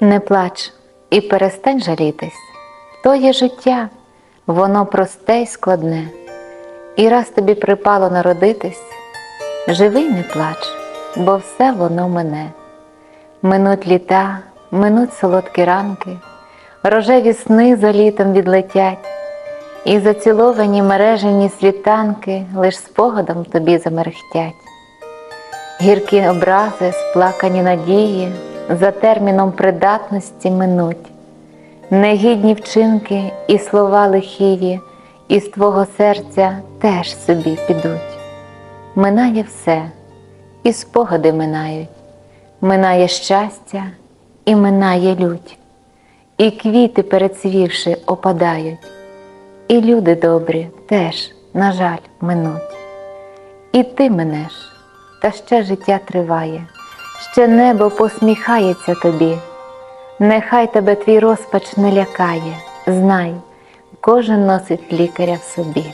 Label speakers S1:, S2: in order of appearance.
S1: Не плач і перестань жалітись. То є життя, воно просте й складне. І раз тобі припало народитись, живи й не плач, бо все воно мине. Минуть літа, минуть солодкі ранки, рожеві сни за літом відлетять, і заціловані мережені світанки лиш спогадом тобі замерехтять. Гіркі образи, сплакані надії за терміном придатності минуть, негідні вчинки і слова лихіві із твого серця теж собі підуть. Минає все, і спогади минають, минає щастя і минає лють, і квіти, перецвівши, опадають, і люди добрі теж, на жаль, минуть. І ти минеш, та ще життя триває, ще небо посміхається тобі. Нехай тебе твій розпач не лякає, знай, кожен носить лікаря в собі.